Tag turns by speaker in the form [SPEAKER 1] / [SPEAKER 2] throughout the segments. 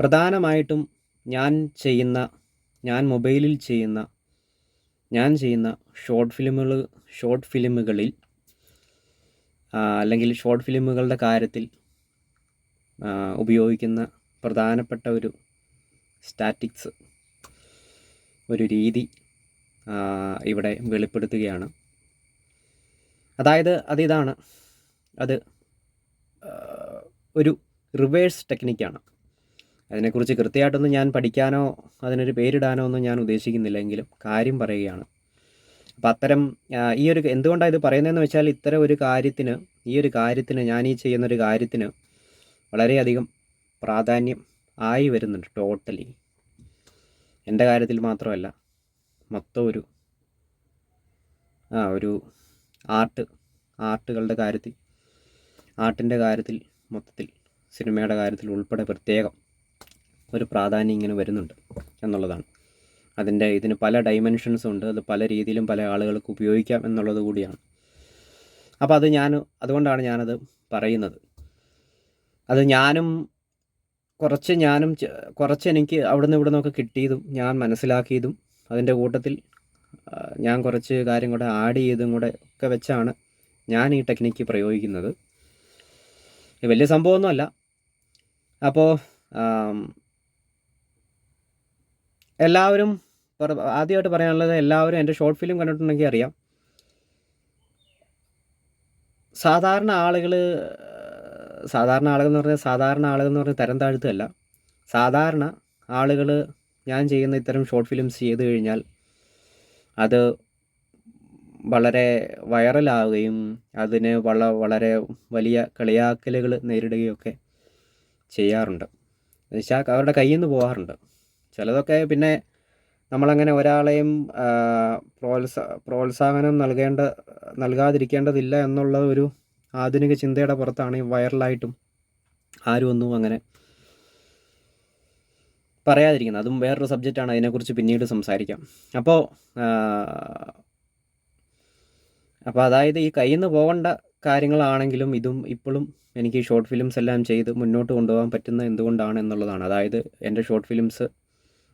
[SPEAKER 1] പ്രധാനമായിട്ടും ഞാൻ ചെയ്യുന്ന ഞാൻ മൊബൈലിൽ ചെയ്യുന്ന ഞാൻ ചെയ്യുന്ന ഷോർട്ട് ഫിലിമുകൾ ഷോർട്ട് ഫിലിമുകളിൽ അല്ലെങ്കിൽ ഷോർട്ട് ഫിലിമുകളുടെ കാര്യത്തിൽ ഉപയോഗിക്കുന്ന പ്രധാനപ്പെട്ട ഒരു സ്റ്റാറ്റിക്സ് ഒരു രീതി ഇവിടെ വെളിപ്പെടുത്തുകയാണ്. അതായത് അതിതാണ് അത് ഒരു റിവേഴ്സ് ടെക്നിക്കാണ് അതിനെക്കുറിച്ച് കൃത്യമായിട്ടൊന്നും ഞാൻ പഠിക്കാനോ അതിനൊരു പേരിടാനോ ഒന്നും ഞാൻ ഉദ്ദേശിക്കുന്നില്ലെങ്കിലും കാര്യം പറയുകയാണ്. അപ്പം അത്തരം ഈ ഒരു എന്തുകൊണ്ടാണ് ഇത് പറയുന്നതെന്ന് വെച്ചാൽ ഇത്തരം ഒരു കാര്യത്തിന് ഈ ഒരു കാര്യത്തിന് ഞാൻ ഈ ചെയ്യുന്നൊരു കാര്യത്തിന് വളരെയധികം പ്രാധാന്യം ആയി വരുന്നുണ്ട് ടോട്ടലി എന്റെ കാര്യത്തിൽ മാത്രമല്ല മൊത്തം ഒരു ആ ഒരു ആർട്ട് ആർട്ടുകളുടെ കാര്യത്തിൽ ആർട്ടിന്റെ കാര്യത്തിൽ മൊത്തത്തിൽ സിനിമയുടെ കാര്യത്തിൽ ഉൾപ്പെടെ പ്രത്യേകം ഒരു പ്രാധാന്യം ഇങ്ങനെ വരുന്നുണ്ട് എന്നുള്ളതാണ്. അതിന്റെ ഇതിന് പല ഡൈമെൻഷൻസും ഉണ്ട്. അത് പല രീതിയിലും പല ആളുകൾക്ക് ഉപയോഗിക്കാം എന്നുള്ളത് കൂടിയാണ്. അപ്പോൾ അത് ഞാൻ അതുകൊണ്ടാണ് ഞാനത് പറയുന്നത്. അത് ഞാനും കുറച്ച് ഞാനും കുറച്ച് എനിക്ക് അവിടുന്ന് ഇവിടെ നിന്നൊക്കെ കിട്ടിയതും ഞാൻ മനസ്സിലാക്കിയതും അതിന്റെ കൂട്ടത്തിൽ ഞാൻ കുറച്ച് കാര്യം കൂടെ ആഡ് ചെയ്തും കൂടെ ഒക്കെ വെച്ചാണ് ഞാൻ ഈ ടെക്നിക്ക് പ്രയോഗിക്കുന്നത്. വലിയ സംഭവമൊന്നുമല്ല. അപ്പോൾ എല്ലാവരും ആദ്യമായിട്ട് പറയാനുള്ളത് എല്ലാവരും എന്റെ ഷോർട്ട് ഫിലിം കണ്ടിട്ടുണ്ടെങ്കിൽ അറിയാം. സാധാരണ ആളുകൾ സാധാരണ ആളുകൾ എന്ന് പറഞ്ഞാൽ സാധാരണ ആളുകൾ എന്ന് പറഞ്ഞാൽ തരം താഴ്ത്തല്ല സാധാരണ ആളുകൾ ഞാൻ ചെയ്യുന്ന ഇത്തരം ഷോർട്ട് ഫിലിംസ് ചെയ്ത് കഴിഞ്ഞാൽ അത് വളരെ വൈറലാവുകയും അതിന് വള വളരെ വലിയ കളിയാക്കലുകൾ നേരിടുകയൊക്കെ ചെയ്യാറുണ്ട്. എന്നുവെച്ചാൽ അവരുടെ കയ്യിൽ നിന്ന് പോകാറുണ്ട് ചിലതൊക്കെ പിന്നെ നമ്മളങ്ങനെ ഒരാളെയും പ്രോത്സ പ്രോത്സാ പ്രോത്സാഹനം നൽകേണ്ട നൽകാതിരിക്കേണ്ടതില്ല എന്നുള്ള ഒരു ആധുനിക ചിന്തയുടെ പുറത്താണ് ഈ വൈറലായിട്ടും ആരും ഒന്നും അങ്ങനെ പറയാതിരിക്കുന്നത്. അതും വേറൊരു സബ്ജക്റ്റാണ് അതിനെക്കുറിച്ച് പിന്നീട് സംസാരിക്കാം. അപ്പോൾ അപ്പോൾ അതായത് ഈ കയ്യിൽ നിന്ന് പോകേണ്ട കാര്യങ്ങളാണെങ്കിലും ഇതും ഇപ്പോഴും എനിക്ക് ഷോർട്ട് ഫിലിംസ് എല്ലാം ചെയ്ത് മുന്നോട്ട് കൊണ്ടുപോകാൻ പറ്റുന്ന എന്തുകൊണ്ടാണ് എന്നുള്ളതാണ്. അതായത് എന്റെ ഷോർട്ട് ഫിലിംസ്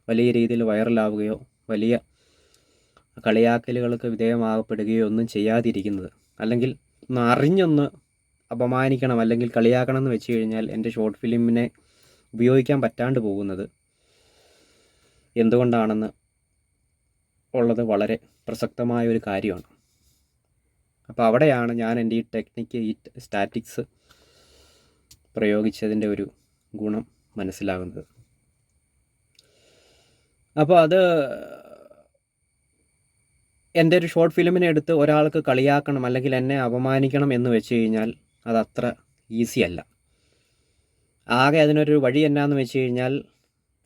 [SPEAKER 1] വലിയ രീതിയിൽ വൈറലാവുകയോ വലിയ കളിയാക്കലുകൾക്ക് വിധേയമാകപ്പെടുകയോ ഒന്നും ചെയ്യാതിരിക്കുന്നത്. അല്ലെങ്കിൽ ഒന്ന് അറിഞ്ഞൊന്ന് അപമാനിക്കണം അല്ലെങ്കിൽ കളിയാക്കണം എന്ന് വെച്ച് കഴിഞ്ഞാൽ എന്റെ ഷോർട്ട് ഫിലിമിനെ ഉപയോഗിക്കാൻ പറ്റാണ്ട് പോകുന്നത് എന്തുകൊണ്ടാണെന്ന് ഉള്ളത് വളരെ പ്രസക്തമായ ഒരു കാര്യമാണ്. അപ്പോൾ അവിടെയാണ് ഞാൻ എന്റെ ഈ ടെക്നിക്ക് ഈ സ്റ്റാറ്റിക്സ് പ്രയോഗിച്ചതിന്റെ ഒരു ഗുണം മനസ്സിലാകുന്നത്. അപ്പോൾ അത് എന്റെ ഒരു ഷോർട്ട് ഫിലിമിനെ എടുത്ത് ഒരാൾക്ക് കളിയാക്കണം അല്ലെങ്കിൽ എന്നെ അപമാനിക്കണം എന്ന് വെച്ച് കഴിഞ്ഞാൽ അത് അത്ര ഈസി അല്ല. ആകെ അതിനൊരു വഴി എന്നാന്ന് വെച്ച് കഴിഞ്ഞാൽ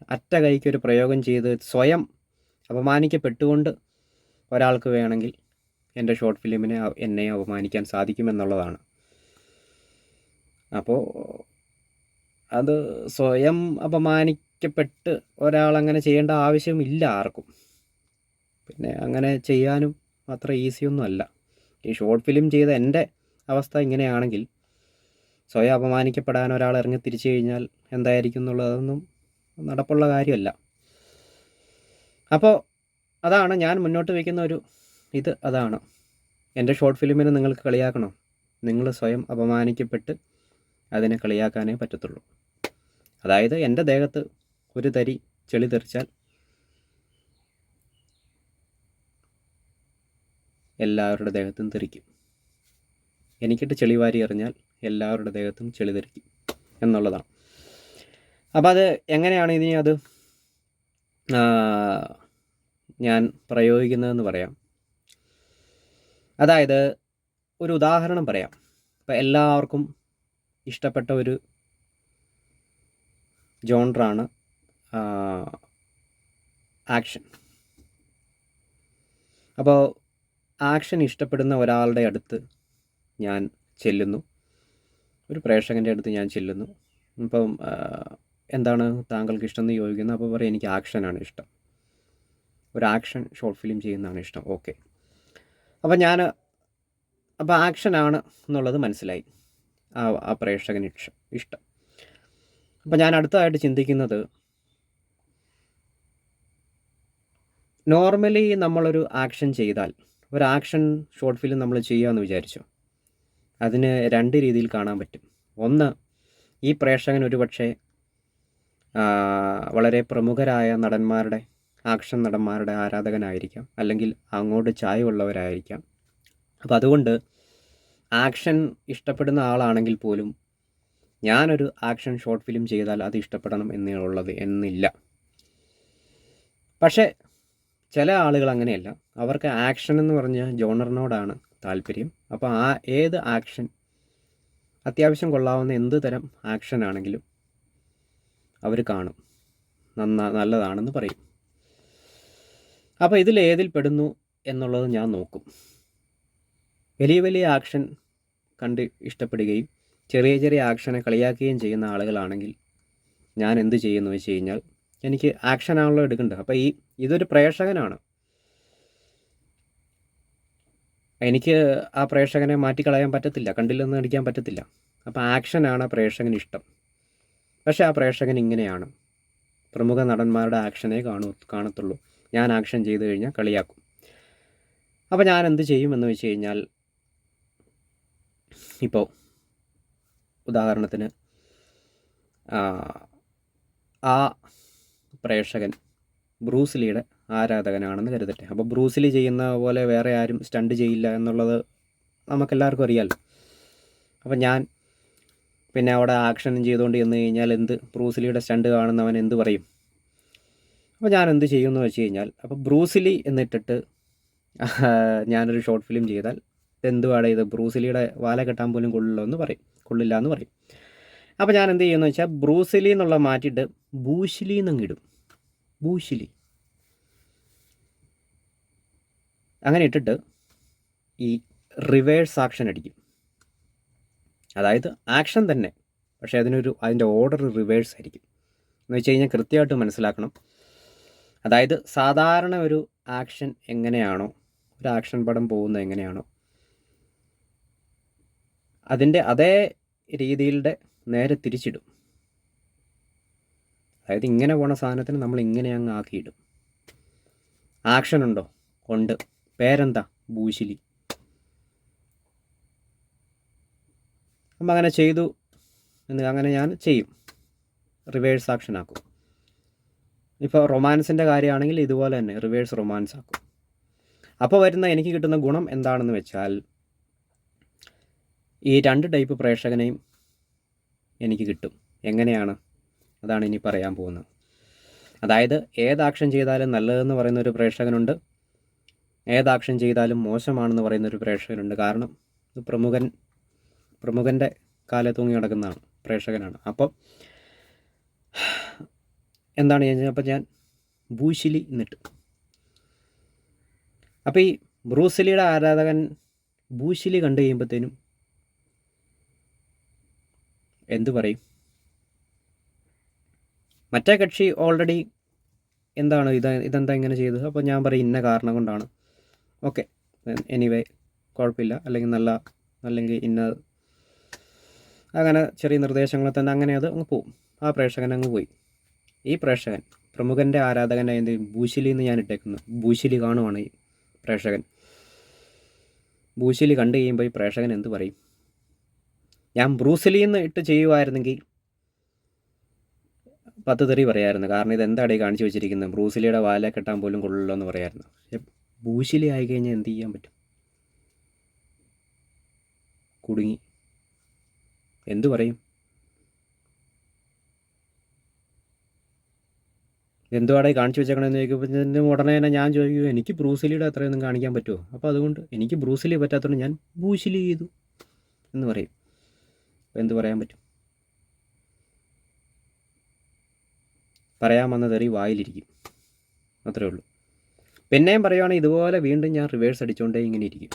[SPEAKER 1] അറ്റ കൈക്ക് ഒരു പ്രയോഗം ചെയ്ത് സ്വയം അപമാനിക്കപ്പെട്ടുകൊണ്ട് ഒരാൾക്ക് വേണമെങ്കിൽ എന്റെ ഷോർട്ട് ഫിലിമിനെ എന്നെ അപമാനിക്കാൻ സാധിക്കുമെന്നുള്ളതാണ്. അപ്പോൾ അത് സ്വയം അപമാനിക്കപ്പെട്ട് ഒരാളങ്ങനെ ചെയ്യേണ്ട ആവശ്യമില്ല ആർക്കും. പിന്നെ അങ്ങനെ ചെയ്യാനും അത്ര ഈസിയൊന്നും അല്ല ഈ ഷോർട്ട് ഫിലിം ചെയ്ത എന്റെ അവസ്ഥ ഇങ്ങനെയാണെങ്കിൽ സ്വയം അപമാനിക്കപ്പെടാൻ ഒരാൾ ഇറങ്ങി തിരിച്ചു കഴിഞ്ഞാൽ എന്തായിരിക്കും എന്നുള്ളതൊന്നും നടപ്പുള്ള കാര്യമല്ല. അപ്പോൾ അതാണ് ഞാൻ മുന്നോട്ട് വയ്ക്കുന്ന ഒരു ഇത് അതാണ്. എന്റെ ഷോർട്ട് ഫിലിമിനെ നിങ്ങൾക്ക് കളിയാക്കണോ? നിങ്ങൾ സ്വയം അപമാനിക്കപ്പെട്ട് അതിനെ കളിയാക്കാനേ പറ്റത്തുള്ളൂ. അതായത് എന്റെ ദേഹത്ത് ഒരു തരി ചെളി തെറിച്ചാൽ എല്ലാവരുടെ ദേഹത്തും തെറിക്കും. എനിക്കിട്ട് ചെളി വാരി എറിഞ്ഞാൽ എല്ലാവരുടെ ദേഹത്തും ചെളി തെറിക്കും എന്നുള്ളതാണ്. അപ്പോൾ അത് എങ്ങനെയാണ് ഇനി അത്? ഞാൻ പ്രയോഗിക്കുന്നതെന്ന് പറയാം. അതായത് ഒരു ഉദാഹരണം പറയാം. ഇപ്പം എല്ലാവർക്കും ഇഷ്ടപ്പെട്ട ഒരു ജോൺറാണ് ആക്ഷൻ അപ്പോൾ ആക്ഷൻ ഇഷ്ടപ്പെടുന്ന ഒരാളുടെ അടുത്ത് ഞാൻ ചെല്ലുന്നു. ഒരു പ്രേക്ഷകന്റെ അടുത്ത് ഞാൻ ചെല്ലുന്നു. ഇപ്പം എന്താണ് താങ്കൾക്ക് ഇഷ്ടം എന്ന് ചോദിക്കുന്നത് അപ്പോൾ പറയും എനിക്ക് ആക്ഷനാണ് ഇഷ്ടം. ഒരു ആക്ഷൻ ഷോർട്ട് ഫിലിം ചെയ്യുന്നതാണ് ഇഷ്ടം. ഓക്കെ അപ്പോൾ ഞാൻ അപ്പോൾ ആക്ഷനാണ് എന്നുള്ളത് മനസ്സിലായി. ആ ആ പ്രേക്ഷകന് ഇഷ്ടം. ഇഷ്ടം. അപ്പം ഞാൻ അടുത്തതായിട്ട് ചിന്തിക്കുന്നത് നോർമലി നമ്മളൊരു ആക്ഷൻ ചെയ്താൽ ഒരു ആക്ഷൻ ഷോർട്ട് ഫിലിം നമ്മൾ ചെയ്യാമെന്ന് വിചാരിച്ചു അതിന് രണ്ട് രീതിയിൽ കാണാൻ പറ്റും. ഒന്ന് ഈ പ്രേക്ഷകൻ ഒരുപക്ഷെ വളരെ പ്രമുഖരായ നടന്മാരുടെ ആക്ഷൻ നടന്മാരുടെ ആരാധകനായിരിക്കാം അല്ലെങ്കിൽ അങ്ങോട്ട് ചായവുള്ളവരായിരിക്കാം. അപ്പോൾ അതുകൊണ്ട് ആക്ഷൻ ഇഷ്ടപ്പെടുന്ന ആളാണെങ്കിൽ പോലും ഞാനൊരു ആക്ഷൻ ഷോർട്ട് ഫിലിം ചെയ്താൽ അത് ഇഷ്ടപ്പെടണം എന്നുള്ളത് എന്നില്ല. പക്ഷേ ചില ആളുകൾ അങ്ങനെയല്ല. അവർക്ക് ആക്ഷൻ എന്ന് പറഞ്ഞ ജോണറിനോടാണ് താല്പര്യം. അപ്പോൾ ആ ഏത് ആക്ഷൻ അത്യാവശ്യം കൊള്ളാവുന്ന എന്ത് തരം ആക്ഷൻ ആണെങ്കിലും അവർ കാണും. നന്നാ നല്ലതാണെന്ന് പറയും. അപ്പോൾ ഇതിൽ ഏതിൽ പെടുന്നു എന്നുള്ളത് ഞാൻ നോക്കും. വലിയ വലിയ ആക്ഷൻ കണ്ട് ഇഷ്ടപ്പെടുകയും ചെറിയ ചെറിയ ആക്ഷനെ കളിയാക്കുകയും ചെയ്യുന്ന ആളുകളാണെങ്കിൽ ഞാൻ എന്ത് ചെയ്യുന്നു വെച്ച് കഴിഞ്ഞാൽ എനിക്ക് ആക്ഷനാണല്ലോ എടുക്കേണ്ടത്. അപ്പോൾ ഈ ഇതൊരു പ്രേക്ഷകനാണ്. എനിക്ക് ആ പ്രേക്ഷകനെ മാറ്റിക്കളയാൻ പറ്റത്തില്ല. കണ്ടില്ലെന്ന് നടിക്കാൻ പറ്റത്തില്ല. അപ്പോൾ ആക്ഷനാണ് ആ പ്രേക്ഷകന് ഇഷ്ടം. പക്ഷേ ആ പ്രേക്ഷകൻ ഇങ്ങനെയാണ്. പ്രമുഖ നടന്മാരുടെ ആക്ഷനെ കാണൂ കാണത്തുള്ളൂ. ഞാൻ ആക്ഷൻ ചെയ്തു കഴിഞ്ഞാൽ കളിയാക്കും. അപ്പോൾ ഞാൻ എന്ത് ചെയ്യുമെന്ന് വെച്ച് കഴിഞ്ഞാൽ ഇപ്പോൾ ഉദാഹരണത്തിന് ആ, പ്രേക്ഷകൻ ബ്രൂസ്ലിയുടെ ആരാധകനാണെന്ന് കരുതട്ടെ. അപ്പോൾ ബ്രൂസ്ലി ചെയ്യുന്ന പോലെ വേറെ ആരും സ്റ്റണ്ട് ചെയ്യില്ല എന്നുള്ളത് നമുക്കെല്ലാവർക്കും അറിയാമല്ലോ അപ്പോൾ ഞാൻ പിന്നെ അവിടെ ആക്ഷനും ചെയ്തുകൊണ്ട് ചെന്ന് കഴിഞ്ഞാൽ എന്ത്? ബ്രൂസ്ലിയുടെ സ്റ്റണ്ട് കാണുന്നവൻ എന്ത് പറയും? അപ്പോൾ ഞാൻ എന്ത് ചെയ്യുമെന്ന് വെച്ച് കഴിഞ്ഞാൽ അപ്പോൾ ബ്രൂസ്ലി എന്നിട്ടിട്ട് ഞാനൊരു ഷോർട്ട് ഫിലിം ചെയ്താൽ എന്തുവാടെ ഇത്? ബ്രൂസിലിയുടെ വാല കെട്ടാൻ പോലും കൊള്ളില്ല എന്ന് പറയും. കൊള്ളില്ല എന്ന് പറയും. അപ്പോൾ ഞാൻ എന്ത് ചെയ്യുമെന്ന് വെച്ചാൽ ബ്രൂസിലി എന്നുള്ള മാറ്റിയിട്ട് ബൂഷ്ലി എന്നങ്ങ് ബൂഷ്ലി അങ്ങനെ ഇട്ടിട്ട് ഈ റിവേഴ്സ് ആക്ഷൻ അടിക്കും. അതായത് ആക്ഷൻ തന്നെ പക്ഷേ അതിനൊരു അതിന്റെ ഓർഡർ റിവേഴ്സ് ആയിരിക്കും. എന്ന് വെച്ച് കഴിഞ്ഞാൽ കൃത്യമായിട്ട് മനസ്സിലാക്കണം. അതായത് സാധാരണ ഒരു ആക്ഷൻ എങ്ങനെയാണോ ഒരു ആക്ഷൻ പടം പോകുന്നത് എങ്ങനെയാണോ അതിന്റെ അതേ രീതിയിലൂടെ നേരെ തിരിച്ചിടും. അതായത് ഇങ്ങനെ പോണ സാധനത്തിന് നമ്മൾ ഇങ്ങനെ അങ്ങ് ആക്കിയിടും. ആക്ഷൻ ഉണ്ടോ? ഉണ്ട്. പേരെന്താ? ഭൂശിലി. അപ്പം അങ്ങനെ ചെയ്തു എന്ന് അങ്ങനെ ഞാൻ ചെയ്യും. റിവേഴ്സ് ആക്ഷൻ ആക്കും. ഇപ്പോൾ റൊമാൻസിന്റെ കാര്യമാണെങ്കിൽ ഇതുപോലെ തന്നെ റിവേഴ്സ് റൊമാൻസ് ആക്കും. അപ്പോൾ വരുന്ന എനിക്ക് കിട്ടുന്ന ഗുണം എന്താണെന്ന് വെച്ചാൽ ഈ രണ്ട് ടൈപ്പ് പ്രേക്ഷകനെയും എനിക്ക് കിട്ടും. എങ്ങനെയാണ്? അതാണ് ഇനി പറയാൻ പോകുന്നത്. അതായത് ഏത് ആക്ഷൻ ചെയ്താലും നല്ലതെന്ന് പറയുന്ന ഒരു പ്രേക്ഷകനുണ്ട്. ഏത് ആക്ഷൻ ചെയ്താലും മോശമാണെന്ന് പറയുന്ന ഒരു പ്രേക്ഷകനുണ്ട്. കാരണം ഇത് പ്രമുഖൻ പ്രമുഖന്റെ കാലെ തൂങ്ങി കിടക്കുന്നതാണ് പ്രേക്ഷകനാണ്. അപ്പം എന്താണ് ഞാൻ അപ്പം ഞാൻ ഭൂശിലി എന്നിട്ട്. അപ്പോൾ ഈ ബ്രൂസിലിയുടെ ആരാധകൻ ഭൂശിലി കണ്ടു കഴിയുമ്പോഴത്തേനും എന്തു പറയും? മറ്റേ കക്ഷി ഓൾറെഡി എന്താണ് ഇത് ഇതെന്താ ഇങ്ങനെ ചെയ്തത്? അപ്പോൾ ഞാൻ പറയും ഇന്ന കാരണം കൊണ്ടാണ്. ഓക്കെ എനിവേ കുഴപ്പമില്ല. അല്ലെങ്കിൽ നല്ല അല്ലെങ്കിൽ ഇന്ന അങ്ങനെ ചെറിയ നിർദ്ദേശങ്ങൾ തന്നെ അങ്ങനെ അത് അങ്ങ് പോവും. ആ പ്രേക്ഷകൻ അങ്ങ് പോയി. ഈ പ്രേക്ഷകൻ പ്രമുഖന്റെ ആരാധകന്റെ എന്ത് ഭൂശിലി എന്ന് ഞാൻ ഇട്ടേക്കുന്നു. ഭൂശിലി കാണുവാണ് ഈ പ്രേക്ഷകൻ. ഭൂശിലി കണ്ടു കഴിയുമ്പോൾ ഈ പ്രേക്ഷകൻ എന്ത് പറയും? ഞാൻ ബ്രൂസിലി എന്ന് ഇട്ട് ചെയ്യുമായിരുന്നെങ്കിൽ പത്ത് തെറി പറയായിരുന്നു. കാരണം ഇത് എന്താടേ കാണിച്ചു വെച്ചിരിക്കുന്നത് ബ്രൂസിലിയുടെ വാല കെട്ടാൻ പോലും കൊള്ളില്ല എന്ന് പറയായിരുന്നു ബൂശിലി ആയി കഴിഞ്ഞാൽ എന്ത് ചെയ്യാൻ പറ്റും? കുടുങ്ങി. എന്തു പറയും? എന്തുവാടെ കാണിച്ചു വെച്ചേക്കണമെന്ന് ചോദിക്കുമ്പോൾ ഉടനെ തന്നെ ഞാൻ ചോദിക്കും എനിക്ക് ബ്രൂസിലിയുടെ അത്രയൊന്നും കാണിക്കാൻ പറ്റുമോ അപ്പോൾ അതുകൊണ്ട് എനിക്ക് ബ്രൂസിലി പറ്റാത്തതുകൊണ്ട് ഞാൻ ബൂശിലി ചെയ്തു എന്ന് പറയും. എന്ത് പറയാൻ പറ്റും? പറയാൻ വന്ന തെറി വായിലിരിക്കും. അത്രേ ഉള്ളൂ. പിന്നെയും പറയുവാണെങ്കിൽ ഇതുപോലെ വീണ്ടും ഞാൻ റിവേഴ്സ് അടിച്ചുകൊണ്ടേ ഇങ്ങനെ ഇരിക്കും.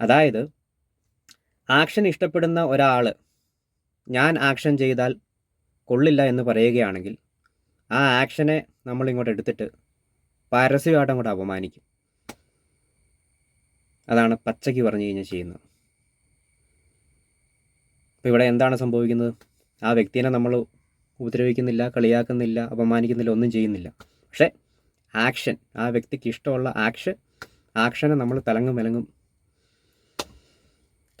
[SPEAKER 1] അതായത് ആക്ഷൻ ഇഷ്ടപ്പെടുന്ന ഒരാൾ ഞാൻ ആക്ഷൻ ചെയ്താൽ കൊള്ളില്ല എന്ന് പറയുകയാണെങ്കിൽ ആ ആക്ഷനെ നമ്മൾ ഇങ്ങോട്ട് എടുത്തിട്ട് പരസ്യമായിട്ട് അങ്ങോട്ട് അപമാനിക്കും. അതാണ് പച്ചയ്ക്ക് പറഞ്ഞു കഴിഞ്ഞാൽ ചെയ്യുന്നത്. അപ്പോൾ ഇവിടെ എന്താണ് സംഭവിക്കുന്നത്? ആ വ്യക്തിനെ നമ്മൾ ഉപദ്രവിക്കുന്നില്ല കളിയാക്കുന്നില്ല അപമാനിക്കുന്നില്ല ഒന്നും ചെയ്യുന്നില്ല. പക്ഷേ ആക്ഷൻ ആ വ്യക്തിക്ക് ഇഷ്ടമുള്ള ആക്ഷൻ ആക്ഷനെ നമ്മൾ തലങ്ങും വിലങ്ങും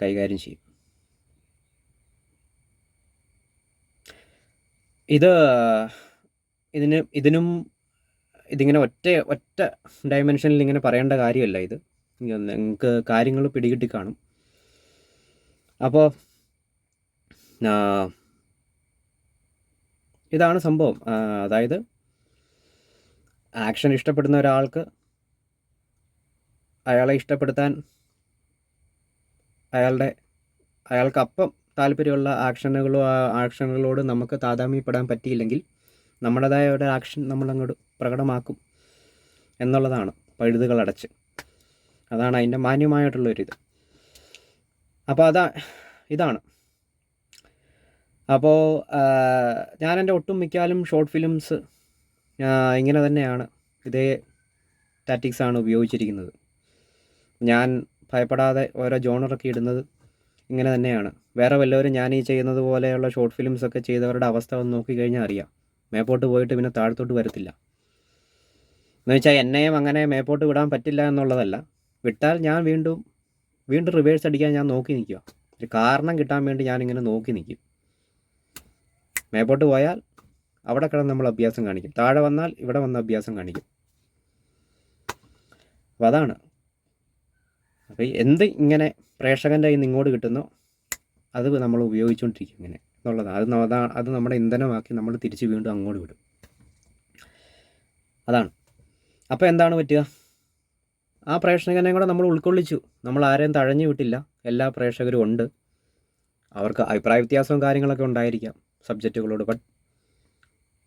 [SPEAKER 1] കൈകാര്യം ചെയ്യും. ഇത് ഇതിന് ഇതിനും ഇതിങ്ങനെ ഒറ്റ ഒറ്റ ഡയമെൻഷനിൽ ഇങ്ങനെ പറയേണ്ട കാര്യമല്ല ഇത്. നിങ്ങൾക്ക് കാര്യങ്ങൾ പിടികിട്ടി കാണും. അപ്പോൾ ഇതാണ് സംഭവം. അതായത് ആക്ഷൻ ഇഷ്ടപ്പെടുന്ന ഒരാൾക്ക് അയാളെ ഇഷ്ടപ്പെടുത്താൻ അയാളുടെ അയാൾക്കപ്പം താല്പര്യമുള്ള ആക്ഷനുകളോ ആക്ഷനുകളോട് നമുക്ക് താതാമ്യപ്പെടാൻ പറ്റിയില്ലെങ്കിൽ നമ്മുടേതായ ഒരു ആക്ഷൻ നമ്മളങ്ങോട്ട് പ്രകടമാക്കും എന്നുള്ളതാണ് പഴുതുകൾ അടച്ച്. അതാണ് അതിന്റെ മാന്യമായിട്ടുള്ളൊരിത്. അപ്പോൾ അതാ ഇതാണ്. അപ്പോൾ ഞാൻ എന്റെ ഒട്ടും മിക്കാലും ഷോർട്ട് ഫിലിംസ് ഇങ്ങനെ തന്നെയാണ്. ഇതേ ടാറ്റിക്സാണ് ഉപയോഗിച്ചിരിക്കുന്നത്. ഞാൻ ഭയപ്പെടാതെ ഓരോ ജോണറൊക്കെ ഇടുന്നത് ഇങ്ങനെ തന്നെയാണ്. വേറെ വല്ലവരും ഞാൻ ഈ ചെയ്യുന്നത് പോലെയുള്ള ഷോർട്ട് ഫിലിംസ് ഒക്കെ ചെയ്തവരുടെ അവസ്ഥ ഒന്ന് നോക്കിക്കഴിഞ്ഞാൽ അറിയാം. മേപ്പോട്ട് പോയിട്ട് പിന്നെ താഴത്തോട്ട് വരത്തില്ല. എന്ന് വെച്ചാൽ എന്നെയും അങ്ങനെ മേപ്പോട്ട് വിടാൻ പറ്റില്ല എന്നുള്ളതല്ല. വിട്ടാൽ ഞാൻ വീണ്ടും വീണ്ടും റിവേഴ്സ് അടിക്കാൻ ഞാൻ നോക്കി നിൽക്കുക ഒരു കാരണം കിട്ടാൻ വേണ്ടി ഞാനിങ്ങനെ നോക്കി നിൽക്കും മേപ്പോട്ട് പോയാൽ അവിടെ കിടന്ന് നമ്മൾ അഭ്യാസം കാണിക്കും. താഴെ വന്നാൽ ഇവിടെ വന്ന് അഭ്യാസം കാണിക്കും. അപ്പോൾ അതാണ്. അപ്പോൾ എന്ത് ഇങ്ങനെ പ്രേക്ഷകന്റെ കയ്യിൽ നിന്ന് ഇങ്ങോട്ട് കിട്ടുന്നോ അത് നമ്മൾ ഉപയോഗിച്ചുകൊണ്ടിരിക്കും ഇങ്ങനെ എന്നുള്ളതാണ് അത് അത് നമ്മുടെ ഇന്ധനമാക്കി നമ്മൾ തിരിച്ച് വീണ്ടും അങ്ങോട്ട് വിടും. അതാണ്. അപ്പോൾ എന്താണ് പറ്റുക? ആ പ്രേക്ഷകനെ കൂടെ നമ്മൾ ഉൾക്കൊള്ളിച്ചു. നമ്മൾ ആരെയും തഴഞ്ഞു വിട്ടില്ല. എല്ലാ പ്രേക്ഷകരും ഉണ്ട്. അവർക്ക് അഭിപ്രായ വ്യത്യാസവും കാര്യങ്ങളൊക്കെ ഉണ്ടായിരിക്കാം. സബ്ജക്റ്റുകളോട് ബട്ട്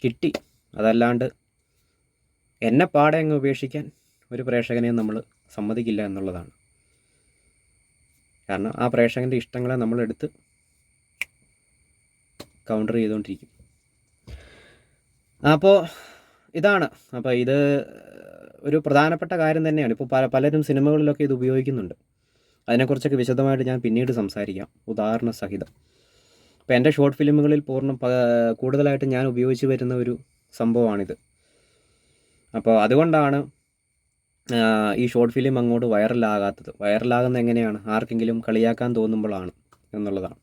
[SPEAKER 1] കിട്ടി. അതല്ലാണ്ട് എന്നെ പാടെ അങ്ങ് ഉപേക്ഷിക്കാൻ ഒരു പ്രേക്ഷകനെയും നമ്മൾ സമ്മതിക്കില്ല എന്നുള്ളതാണ്. കാരണം ആ പ്രേക്ഷകന്റെ ഇഷ്ടങ്ങളെ നമ്മളെടുത്ത് കൗണ്ടർ ചെയ്തുകൊണ്ടിരിക്കും അപ്പോൾ ഇതാണ്. അപ്പോൾ ഇത് ഒരു പ്രധാനപ്പെട്ട കാര്യം തന്നെയാണ്. ഇപ്പോൾ പല പലരും സിനിമകളിലൊക്കെ ഇത് ഉപയോഗിക്കുന്നുണ്ട്. അതിനെക്കുറിച്ചൊക്കെ വിശദമായിട്ട് ഞാൻ പിന്നീട് സംസാരിക്കാം. ഉദാഹരണ സഹിതം. ഇപ്പോൾ എന്റെ ഷോർട്ട് ഫിലിമുകളിൽ പൂർണ കൂടുതലായിട്ട് ഞാൻ ഉപയോഗിച്ച് വരുന്ന ഒരു സംഭവമാണിത്. അപ്പോൾ അതുകൊണ്ടാണ് ഈ ഷോർട്ട് ഫിലിം അങ്ങോട്ട് വൈറലാകാത്തത് വൈറലാകുന്നത് എങ്ങനെയാണ്? ആർക്കെങ്കിലും കളിയാക്കാൻ തോന്നുമ്പോഴാണ് എന്നുള്ളതാണ്.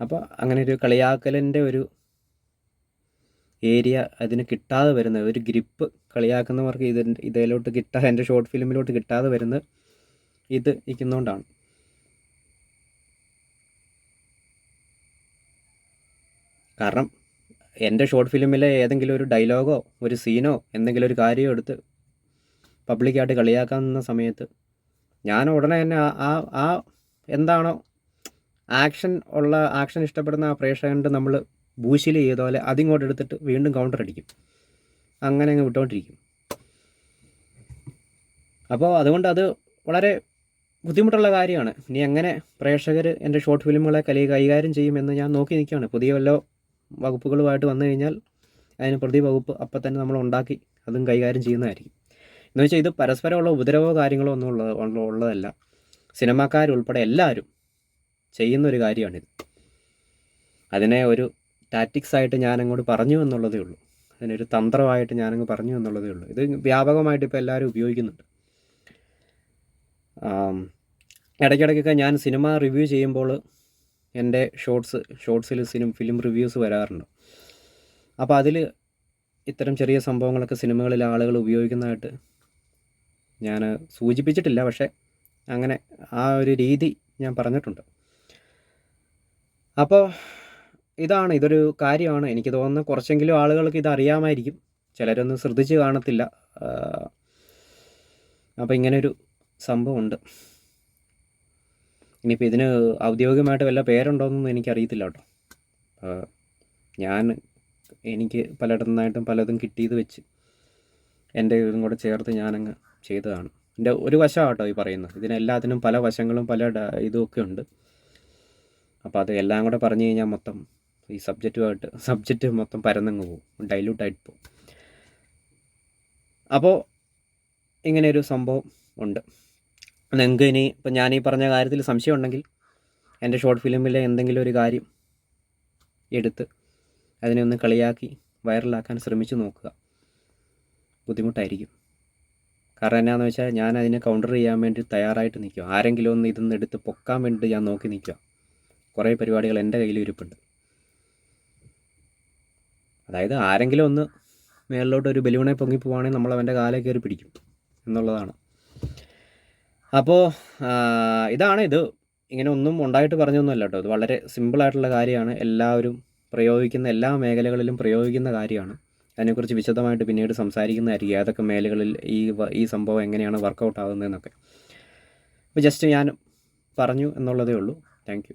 [SPEAKER 1] അപ്പോൾ അങ്ങനെ ഒരു കളിയാക്കലിന്റെ ഒരു ഏരിയ അതിന് കിട്ടാതെ വരുന്ന ഒരു ഗ്രിപ്പ് കളിയാക്കുന്നവർക്ക് ഇതിന്റെ ഇതിലോട്ട് കിട്ടാതെ എന്റെ ഷോർട്ട് ഫിലിമിലോട്ട് കിട്ടാതെ വരുന്നത് ഇത് ഇരിക്കുന്നതുകൊണ്ടാണ് കാരണം എന്റെ ഷോർട്ട് ഫിലിമിലെ ഏതെങ്കിലും ഒരു ഡയലോഗോ ഒരു സീനോ എന്തെങ്കിലും ഒരു കാര്യമോ എടുത്ത് പബ്ലിക്കായിട്ട് കളിയാക്കാവുന്ന സമയത്ത് ഞാൻ ഉടനെ തന്നെ ആ ആ- എന്താണോ ആക്ഷൻ ഉള്ള ആക്ഷൻ ഇഷ്ടപ്പെടുന്ന ആ പ്രേക്ഷകന്റെ നമ്മൾ ബൂശിൽ ചെയ്ത പോലെ അതിങ്ങോട്ട് എടുത്തിട്ട് വീണ്ടും കൗണ്ടർ അടിക്കും. അങ്ങനെ അങ്ങ് വിട്ടുകൊണ്ടിരിക്കും അപ്പോൾ അതുകൊണ്ട് അത് വളരെ ബുദ്ധിമുട്ടുള്ള കാര്യമാണ്. ഇനി എങ്ങനെ പ്രേക്ഷകർ എന്റെ ഷോർട്ട് ഫിലിമുകളെ കലി കൈകാര്യം ചെയ്യുമെന്ന് ഞാൻ നോക്കി നിൽക്കുകയാണ്. പുതിയ വല്ല വകുപ്പുകളുമായിട്ട് വന്നു കഴിഞ്ഞാൽ അതിന് പ്രതി വകുപ്പ് അപ്പം തന്നെ നമ്മൾ ഉണ്ടാക്കി അതും കൈകാര്യം ചെയ്യുന്നതായിരിക്കും. എന്ന് വെച്ചാൽ ഇത് പരസ്പരമുള്ള ഉപദ്രവോ കാര്യങ്ങളോ ഒന്നും ഉള്ള ഉള്ള- ഉള്ളതല്ല. സിനിമാക്കാരുൾപ്പെടെ എല്ലാവരും ചെയ്യുന്നൊരു കാര്യമാണിത്. അതിനെ ഒരു ടാറ്റിക്സ് ആയിട്ട് ഞാൻ അങ്ങോട്ട് പറഞ്ഞു എന്നുള്ളതേ ഉള്ളൂ. അതിനൊരു തന്ത്രമായിട്ട് ഞാനങ്ങ് പറഞ്ഞു എന്നുള്ളതേ ഉള്ളൂ. ഇത് വ്യാപകമായിട്ട് ഇപ്പോൾ എല്ലാവരും ഉപയോഗിക്കുന്നുണ്ട്. ഇടയ്ക്കിടയ്ക്കൊക്കെ ഞാൻ സിനിമ റിവ്യൂ ചെയ്യുമ്പോൾ എന്റെ ഷോർട്സ് ഷോർട്സിൽ സിനിമ ഫിലിം റിവ്യൂസ് വരാറുണ്ട്. അപ്പോൾ അതിൽ ഇത്തരം ചെറിയ സംഭവങ്ങളൊക്കെ സിനിമകളിൽ ആളുകൾ ഉപയോഗിക്കുന്നതായിട്ട് ഞാൻ സൂചിപ്പിച്ചിട്ടില്ല. പക്ഷേ അങ്ങനെ ആ ഒരു രീതി ഞാൻ പറഞ്ഞിട്ടുണ്ട്. അപ്പോൾ ഇതാണ് ഇതൊരു കാര്യമാണ്. എനിക്ക് തോന്നുന്നു കുറച്ചെങ്കിലും ആളുകൾക്ക് ഇത് അറിയാമായിരിക്കും. ചിലരൊന്നും ശ്രദ്ധിച്ച് കാണത്തില്ല. അപ്പോൾ ഇങ്ങനൊരു സംഭവമുണ്ട്. ഇനിയിപ്പോൾ ഇതിന് ഔദ്യോഗികമായിട്ട് വല്ല പേരുണ്ടോയെന്നൊന്നും എനിക്കറിയത്തില്ല കേട്ടോ. ഞാൻ എനിക്ക് പലയിടത്തുനിന്നായിട്ടും പലതും കിട്ടിയത് വെച്ച് എന്റെ ഇതും കൂടെ ചേർത്ത് ഞാനങ്ങ് ചെയ്തതാണ്. എന്റെ ഒരു വശമാണ് കേട്ടോ ഈ പറയുന്നത്. ഇതിനെല്ലാത്തിനും പല വശങ്ങളും പല ഇതുമൊക്കെ ഉണ്ട്. അപ്പോൾ അത് എല്ലാം കൂടെ പറഞ്ഞു കഴിഞ്ഞാൽ മൊത്തം ഈ സബ്ജക്റ്റുമായിട്ട് സബ്ജക്റ്റ് മൊത്തം പരന്നങ്ങ് പോകും ഡൈല്യൂട്ടായിട്ട് പോകും അപ്പോൾ ഇങ്ങനെയൊരു സംഭവം ഉണ്ട്. നിങ്ങൾക്ക് ഇനി ഇപ്പം ഞാൻ ഈ പറഞ്ഞ കാര്യത്തിൽ സംശയം ഉണ്ടെങ്കിൽ എന്റെ ഷോർട്ട് ഫിലിമിലെ എന്തെങ്കിലും ഒരു കാര്യം എടുത്ത് അതിനെ ഒന്ന് കളിയാക്കി വൈറലാക്കാൻ ശ്രമിച്ചു നോക്കുക. ബുദ്ധിമുട്ടായിരിക്കും. കാരണം എന്നാന്ന് വെച്ചാൽ ഞാൻ അതിനെ കൗണ്ടർ ചെയ്യാൻ വേണ്ടി തയ്യാറായിട്ട് നിൽക്കുക. ആരെങ്കിലും ഒന്ന് ഇതൊന്ന് എടുത്ത് പൊക്കാൻ വേണ്ടി ഞാൻ നോക്കി നിൽക്കുക. കുറേ പരിപാടികൾ എന്റെ കയ്യിൽ ഇരിപ്പുണ്ട്. അതായത് ആരെങ്കിലും ഒന്ന് മേളിലോട്ട് ഒരു ബലൂണെ പൊങ്ങി പോവുകയാണെങ്കിൽ നമ്മൾ അവന്റെ കാലേ കയറി പിടിക്കും എന്നുള്ളതാണ്. അപ്പോൾ ഇതാണ് ഇത്. ഇങ്ങനെ ഒന്നും ഉണ്ടായിട്ട് പറഞ്ഞൊന്നുമല്ല കേട്ടോ. ഇത് വളരെ സിമ്പിളായിട്ടുള്ള കാര്യമാണ്. എല്ലാവരും പ്രയോഗിക്കുന്ന എല്ലാ മേഖലകളിലും പ്രയോഗിക്കുന്ന കാര്യമാണ്. അതിനെക്കുറിച്ച് വിശദമായിട്ട് പിന്നീട് സംസാരിക്കുന്നതായിരിക്കും. ഏതൊക്കെ മേഖലകളിൽ ഈ ഈ സംഭവം എങ്ങനെയാണ് വർക്കൗട്ട് ആകുന്നതെന്നൊക്കെ അപ്പോൾ ജസ്റ്റ് ഞാൻ പറഞ്ഞു എന്നുള്ളതേ ഉള്ളൂ. താങ്ക്